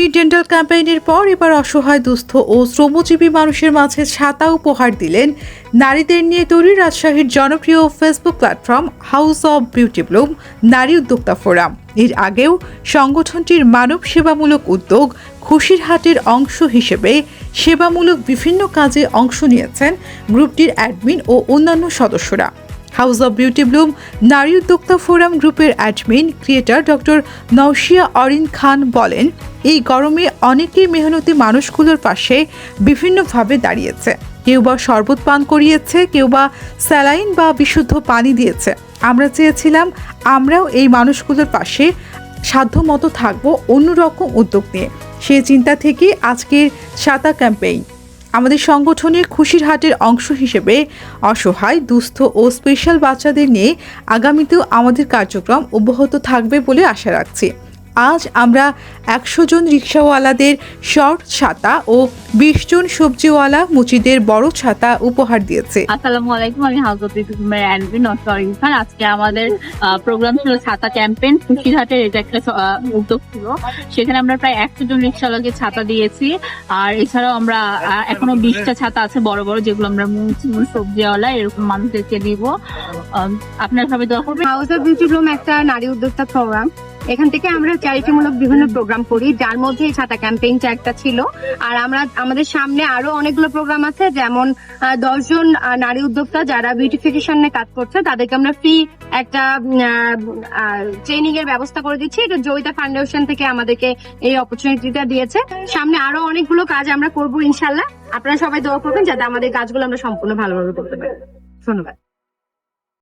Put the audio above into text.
Free dental ক্যাম্পেইনের পর এবার অসহায়, দুস্থ ও শ্রমজীবী মানুষের মাঝে ছাতা উপহার দিলেন নারীদের নিয়ে তৈরি রাজশাহীর জনপ্রিয় Facebook platform house of beauty bloom নারী উদ্যোক্তা ফোরাম। এর আগেও সংগঠনটির মানব সেবামূলক উদ্যোগ খুশির হাটের অংশ হিসেবে সেবামূলক বিভিন্ন কাজে অংশ নিয়েছেন গ্রুপটির অ্যাডমিন ও অন্যান্য সদস্যরা। হাউস অব বিউটি ব্লুম, নারী উদ্যোক্তা ফোরাম গ্রুপের admin, creator doctor Naushia Orin Khan বলেন, এই গরমে অনেকেই মেহনতি মানুষগুলোর পাশে বিভিন্নভাবে দাঁড়িয়েছে। কেউ বা শরবত পান করিয়েছে, কেউ বা স্যালাইন বা বিশুদ্ধ পানি দিয়েছে। আমরা চেয়েছিলাম, আমরাও এই মানুষগুলোর পাশে সাধ্যমতো থাকব অন্যরকম উদ্যোগ নিয়ে। সেই চিন্তা থেকে আজকের সাতা ক্যাম্পেইন। আমাদের সংগঠনের খুশির হাটের অংশ হিসেবে অসহায়, দুস্থ ও স্পেশাল বাচ্চাদের নিয়ে আগামীতেও আমাদের কার্যক্রম অব্যাহত থাকবে বলে আশা রাখছি। আজ আমরা একশো জন রিক্সাওয়ালাদের শর্ট ছাতা ও বিশ জন সবজিওয়ালা মুচিদের বড় ছাতা উপহার দিয়েছে। আসসালামু আলাইকুম আমি অফ বিউটিফুলের অ্যাডমিন নসরিন খান আজকে আমাদের প্রোগ্রাম ছিল ছাতা ক্যাম্পেইন খুশিরহাটের এটা একটা উদ্যোগ ছিল। সেখানে আমরা প্রায় একশো জন রিক্সাওয়ালাকে ছাতা দিয়েছি। আর এছাড়াও আমরা এখনও বিশটা ছাতা আছে বড় বড় যেগুলো আমরা মুখ সবজিওয়ালা এরকম মানুষদেরকে দিব। আপনারা সবাই দোয়া করবেন? হাউস অফ বিউটি ব্লুম একটা নারী উদ্যোক্তা প্রোগ্রাম এখান থেকে আমরা চ্যারিটিমূলক বিভিন্ন প্রোগ্রাম করি, যার মধ্যে ছাতা ক্যাম্পেইনটা একটা ছিল। আর আমরা, আমাদের সামনে আরও অনেকগুলো প্রোগ্রাম আছে, যেমন দশজন নারী উদ্যোক্তা যারা বিউটিফিকেশন কাজ করছে, তাদেরকে আমরা ফ্রি একটা ট্রেনিং এর ব্যবস্থা করে দিচ্ছি। এটা জয়িতা ফাউন্ডেশন থেকে আমাদেরকে এই অপরচুনিটিটা দিয়েছে। সামনে আরও অনেকগুলো কাজ আমরা করব ইনশাল্লাহ আপনারা সবাই দোয়া করবেন, যাতে আমাদের কাজগুলো আমরা সম্পূর্ণ ভালোভাবে করতে পারি। ধন্যবাদ।